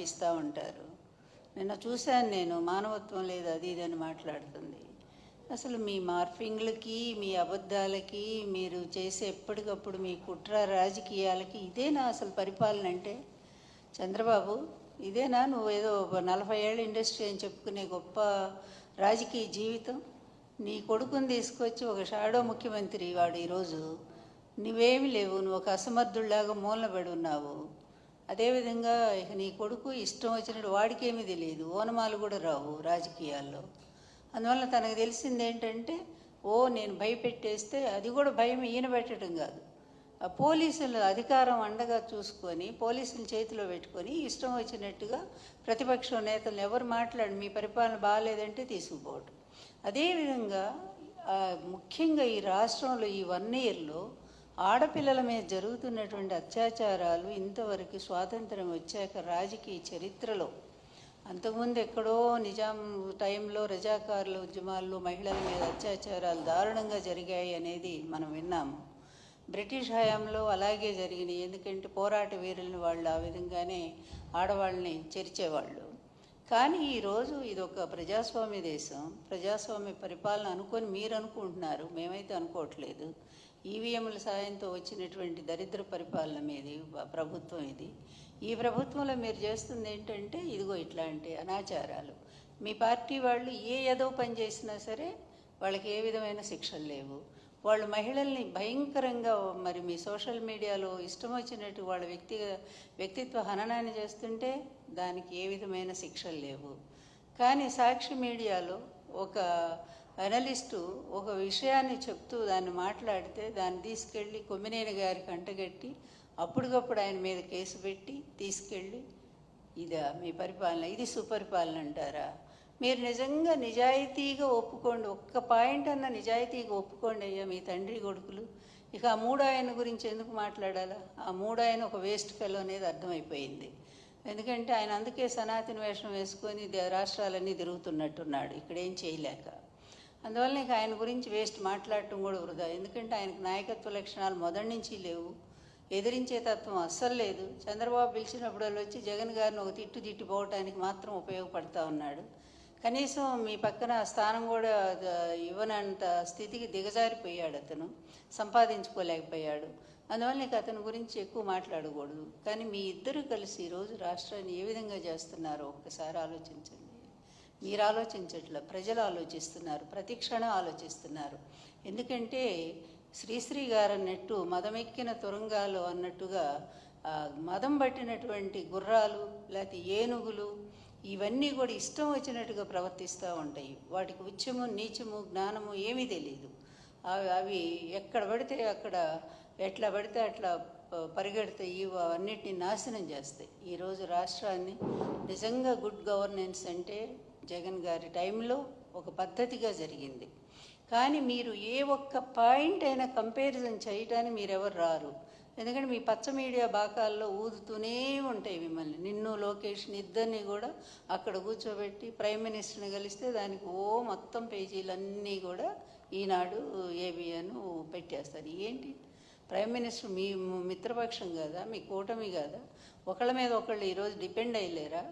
పంపిస్తూ ఉంటారు. నిన్న చూశాను నేను మానవత్వం లేదు అది ఇది అని మాట్లాడుతుంది. అసలు మీ మార్ఫింగ్లకి మీ అబద్ధాలకి మీరు చేసే ఎప్పటికప్పుడు మీ కుట్ర రాజకీయాలకి ఇదేనా అసలు పరిపాలన అంటే? చంద్రబాబు ఇదేనా నువ్వు ఒక నలభై ఏళ్ళ ఇండస్ట్రీ అని చెప్పుకునే గొప్ప రాజకీయ జీవితం? నీ కొడుకుని తీసుకొచ్చి ఒక షాడో ముఖ్యమంత్రి వాడు ఈరోజు. నువ్వేమి లేవు నువ్వు ఒక అసమర్థుల్లాగా మూలబడి ఉన్నావు. అదేవిధంగా ఇక నీ కొడుకు ఇష్టం వచ్చినట్టు వాడికేమీ తెలియదు. ఓనమాలు కూడా రావు రాజకీయాల్లో. అందువల్ల తనకు తెలిసింది ఏంటంటే ఓ నేను భయపెట్టేస్తే అది కూడా భయం ఈయన పెట్టడం కాదు. ఆ పోలీసులు అధికారం అండగా చూసుకొని పోలీసులు చేతిలో పెట్టుకొని ఇష్టం వచ్చినట్టుగా ప్రతిపక్ష నేతలు ఎవరు మాట్లాడి మీ పరిపాలన బాగాలేదంటే తీసుకుపోవటం. అదేవిధంగా ముఖ్యంగా ఈ రాష్ట్రంలో ఈ వన్ ఇయర్లో ఆడపిల్లల మీద జరుగుతున్నటువంటి అత్యాచారాలు ఇంతవరకు స్వాతంత్రం వచ్చాక రాజకీయ చరిత్రలో. అంతకుముందు ఎక్కడో నిజాం టైంలో రజాకారుల ఉద్యమాల్లో మహిళల మీద అత్యాచారాలు దారుణంగా జరిగాయి అనేది మనం విన్నాము బ్రిటిష్ హయాంలో అలాగే జరిగినాయి. ఎందుకంటే పోరాట వీరులను వాళ్ళు ఆ విధంగానే ఆడవాళ్ళని చేర్చేవాళ్ళు. కానీ ఈరోజు ఇది ఒక ప్రజాస్వామ్య దేశం. ప్రజాస్వామ్య పరిపాలన అనుకొని మీరు అనుకుంటున్నారు. మేమైతే అనుకోవట్లేదు. ఈవీఎంల సాయంతో వచ్చినటువంటి దరిద్ర పరిపాలన మీది ప్రభుత్వం ఇది. ఈ ప్రభుత్వంలో మీరు చేస్తుంది ఏంటంటే ఇదిగో ఇట్లాంటి అనాచారాలు. మీ పార్టీ వాళ్ళు ఏ ఏదో పని చేసినా సరే వాళ్ళకి ఏ విధమైన శిక్షలు లేవు. వాళ్ళు మహిళల్ని భయంకరంగా మరి మీ సోషల్ మీడియాలో ఇష్టం వచ్చినట్టు వాళ్ళ వ్యక్తి వ్యక్తిత్వ హననాన్ని చేస్తుంటే దానికి ఏ విధమైన శిక్షలు లేవు. కానీ సాక్షి మీడియాలో ఒక అనలిస్టు ఒక విషయాన్ని చెప్తూ దాన్ని మాట్లాడితే దాన్ని తీసుకెళ్ళి కొమ్మినేని గారికి అంటగట్టి అప్పటికప్పుడు ఆయన మీద కేసు పెట్టి తీసుకెళ్ళి ఇదా మీ పరిపాలన ఇది సుపరిపాలన అంటారా? మీరు నిజంగా నిజాయితీగా ఒప్పుకోండి ఒక్క పాయింట్ అన్న నిజాయితీగా ఒప్పుకోండి అయ్యా మీ తండ్రి కొడుకులు. ఇక ఆ మూడు ఆయన గురించి ఎందుకు మాట్లాడాలా? ఆ మూడు ఆయన ఒక వేస్ట్ ఫెలో అనేది అర్థమైపోయింది. ఎందుకంటే ఆయన అందుకే సనాతన వేషం వేసుకొని దే- రాష్ట్రాలన్నీ తిరుగుతున్నట్టున్నాడు. ఇక్కడ ఏం చేయలేక. అందువల్ల నీకు ఆయన గురించి వేస్ట్ మాట్లాడటం కూడా వృధా. ఎందుకంటే ఆయనకు నాయకత్వ లక్షణాలు మొదటి నుంచి లేవు. ఎదిరించే తత్వం అస్సలు లేదు. చంద్రబాబు పిలిచినప్పుడు వచ్చి జగన్ గారిని ఒక తిట్టు తిట్టిపోవటానికి మాత్రం ఉపయోగపడతా ఉన్నాడు. కనీసం మీ పక్కన స్థానం కూడా ఇవ్వనంత స్థితికి దిగజారిపోయాడు అతను. సంపాదించుకోలేకపోయాడు. అందువల్ల నీకు అతని గురించి ఎక్కువ మాట్లాడకూడదు. కానీ మీ ఇద్దరు కలిసి ఈరోజు రాష్ట్రాన్ని ఏ విధంగా చేస్తున్నారో ఒక్కసారి ఆలోచించండి. మీరు ఆలోచించట్లే ప్రజలు ఆలోచిస్తున్నారు. ప్రతి క్షణం ఆలోచిస్తున్నారు. ఎందుకంటే శ్రీశ్రీ గారు అన్నట్టు మదమెక్కిన తురంగాలు అన్నట్టుగా మదం పట్టినటువంటి గుర్రాలు లేకపోతే ఏనుగులు ఇవన్నీ కూడా ఇష్టం వచ్చినట్టుగా ప్రవర్తిస్తూ ఉంటాయి. వాటికి ఉచ్చము నీచము జ్ఞానము ఏమీ తెలియదు అవి అవి ఎక్కడ పడితే అక్కడ ఎట్లా పడితే అట్లా పరిగెడతాయి. అన్నిటిని నాశనం చేస్తాయి. ఈరోజు రాష్ట్రాన్ని నిజంగా గుడ్ గవర్నెన్స్ అంటే జగన్ గారి టైంలో ఒక పద్ధతిగా జరిగింది. కానీ మీరు ఏ ఒక్క పాయింట్ అయినా కంపారిజన్ చేయటానికి మీరెవరు రారు. ఎందుకంటే మీ పచ్చ మీడియా బాకాల్లో ఊదుతూనే ఉంటాయి మిమ్మల్ని. నిన్ను లోకేష్ని ఇద్దరిని కూడా అక్కడ కూర్చోబెట్టి ప్రైమ్ మినిస్టర్ని కలిస్తే దానికి ఓ మొత్తం పేజీలన్నీ కూడా ఈనాడు ఏబిఎన్ పెట్టేస్తారు. ఏంటి? ప్రైమ్ మినిస్టర్ మీ మిత్రపక్షం కదా? మీ కూటమి కదా? ఒకళ్ళ మీద ఒకళ్ళు ఈరోజు డిపెండ్ అయ్యలేరా?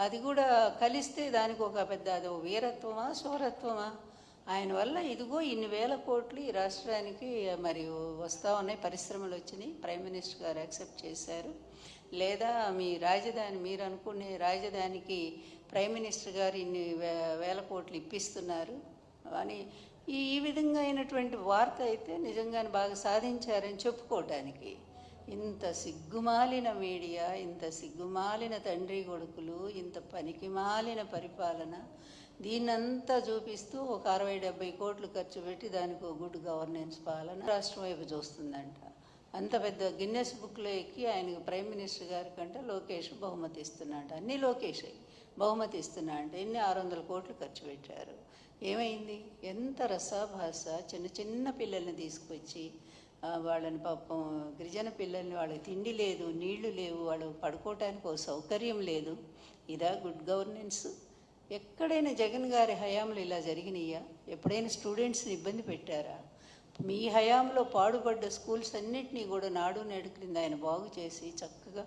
అది కూడా కలిస్తే దానికి ఒక పెద్ద అది వీరత్వమా శూరత్వమా ఆయన వల్ల ఇదిగో ఇన్ని వేల కోట్లు ఈ రాష్ట్రానికి మరి వస్తూ ఉన్నాయి పరిశ్రమలు వచ్చినాయి. ప్రైమ్ మినిస్టర్ గారు యాక్సెప్ట్ చేశారు. లేదా మీ రాజధాని మీరు అనుకునే రాజధానికి ప్రైమ్ మినిస్టర్ గారు ఇన్ని వే- వేల కోట్లు ఇప్పిస్తున్నారు. అని ఈ ఈ విధంగా అయినటువంటి వార్త అయితే నిజంగానే బాగా సాధించారని చెప్పుకోవటానికి. ఇంత సిగ్గుమాలిన మీడియా ఇంత సిగ్గుమాలిన తండ్రి కొడుకులు ఇంత పనికిమాలిన పరిపాలన దీన్నంతా చూపిస్తూ ఒక అరవై డెబ్బై కోట్లు ఖర్చు పెట్టి దానికి ఒక గుడ్ గవర్నెన్స్ పాలన రాష్ట్రం వైపు చూస్తుందంట. అంత పెద్ద గిన్నెస్ బుక్లో ఎక్కి ఆయనకు ప్రైమ్ మినిస్టర్ గారి కంటే లోకేష్ బహుమతి ఇస్తున్నాడు. అన్ని లోకేష్ బహుమతి ఇస్తున్నా అంటే ఎన్ని? ఆరు వందల కోట్లు ఖర్చు పెట్టారు. ఏమైంది? ఎంత రసాభాస చిన్న చిన్న పిల్లల్ని తీసుకొచ్చి వాళ్ళని పాపం గిరిజన పిల్లల్ని వాళ్ళకి తిండి లేదు నీళ్ళు లేవు వాళ్ళు పడుకోవటానికి ఒక సౌకర్యం లేదు. ఇదా గుడ్ గవర్నెన్స్. ఎక్కడైనా జగన్ గారి హయాంలో ఇలా జరిగినాయా? ఎప్పుడైనా స్టూడెంట్స్ని ఇబ్బంది పెట్టారా? మీ హయాంలో పాడుపడ్డ స్కూల్స్ అన్నింటినీ కూడా నాడు నేడు క్రింద ఆయన బాగు చేసి చక్కగా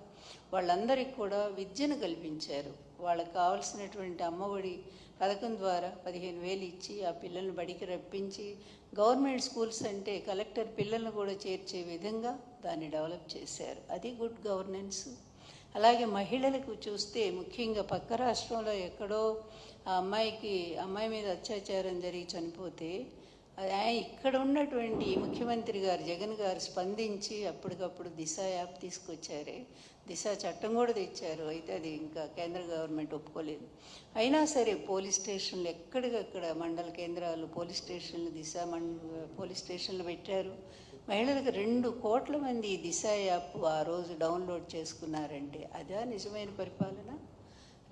వాళ్ళందరికీ కూడా విద్యను కల్పించారు. వాళ్ళకి కావాల్సినటువంటి అమ్మఒడి పథకం ద్వారా పదిహేను వేలు ఇచ్చి ఆ పిల్లల్ని బడికి రప్పించి గవర్నమెంట్ స్కూల్స్ అంటే కలెక్టర్ పిల్లల్ని కూడా చేర్చే విధంగా దాన్ని డెవలప్ చేశారు. అది గుడ్ గవర్నెన్స్. అలాగే మహిళలకు చూస్తే ముఖ్యంగా పక్క రాష్ట్రంలో ఎక్కడో ఆ అమ్మాయికి అమ్మాయి మీద అత్యాచారం జరిగి చనిపోతే ఇక్కడ ఉన్నటువంటి ముఖ్యమంత్రి గారు జగన్ గారు స్పందించి అప్పటికప్పుడు దిశ యాప్ తీసుకొచ్చారే. దిశ చట్టం కూడా తెచ్చారు. అయితే అది ఇంకా కేంద్ర గవర్నమెంట్ ఒప్పుకోలేదు. అయినా సరే పోలీస్ స్టేషన్లు ఎక్కడికక్కడ మండల కేంద్రాలు పోలీస్ స్టేషన్లు దిశ మం పోలీస్ స్టేషన్లు పెట్టారు. మహిళలకు రెండు కోట్ల మంది దిశ యాప్ ఆ రోజు డౌన్లోడ్ చేసుకున్నారంటే అదా నిజమైన పరిపాలన?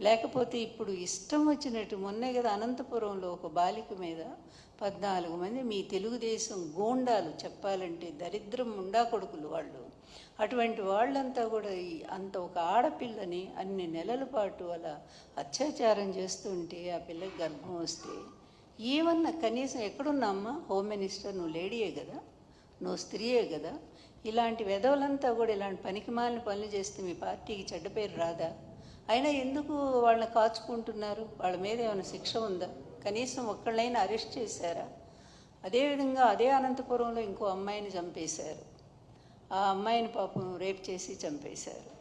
లేకపోతే ఇప్పుడు ఇష్టం వచ్చినట్టు మొన్నే కదా అనంతపురంలో ఒక బాలిక మీద పద్నాలుగు మంది మీ తెలుగుదేశం గోండాలు చెప్పాలంటే దరిద్రం ఉండా కొడుకులు వాళ్ళు. అటువంటి వాళ్ళంతా కూడా అంత ఒక ఆడపిల్లని అన్ని నెలల పాటు అలా అత్యాచారం చేస్తుంటే ఆ పిల్లకి గర్భం వస్తే ఏమన్నా కనీసం ఎక్కడున్నామ్మా హోమ్ మినిస్టర్ నువ్వు లేడీయే కదా నువ్వు స్త్రీయే కదా ఇలాంటి వెధవలంతా కూడా ఇలాంటి పనికిమాలిన పనులు చేస్తే మీ పార్టీకి చెడ్డ పేరు రాదా? అయినా ఎందుకు వాళ్ళని కాచుకుంటున్నారు? వాళ్ళ మీద ఏమైనా శిక్ష ఉందా? కనీసం ఒక్కళ్ళైనా అరెస్ట్ చేశారా? అదేవిధంగా అదే అనంతపురంలో ఇంకో అమ్మాయిని చంపేశారు. ఆ అమ్మాయిని పాపం రేప్ చేసి చంపేశారు.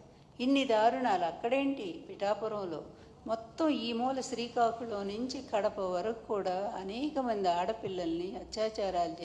ఇన్ని దారుణాలు అక్కడేంటి? పిఠాపురంలో మొత్తం ఈ మూల శ్రీకాకుళం నుంచి కడప వరకు కూడా అనేక మంది ఆడపిల్లల్ని అత్యాచారాలు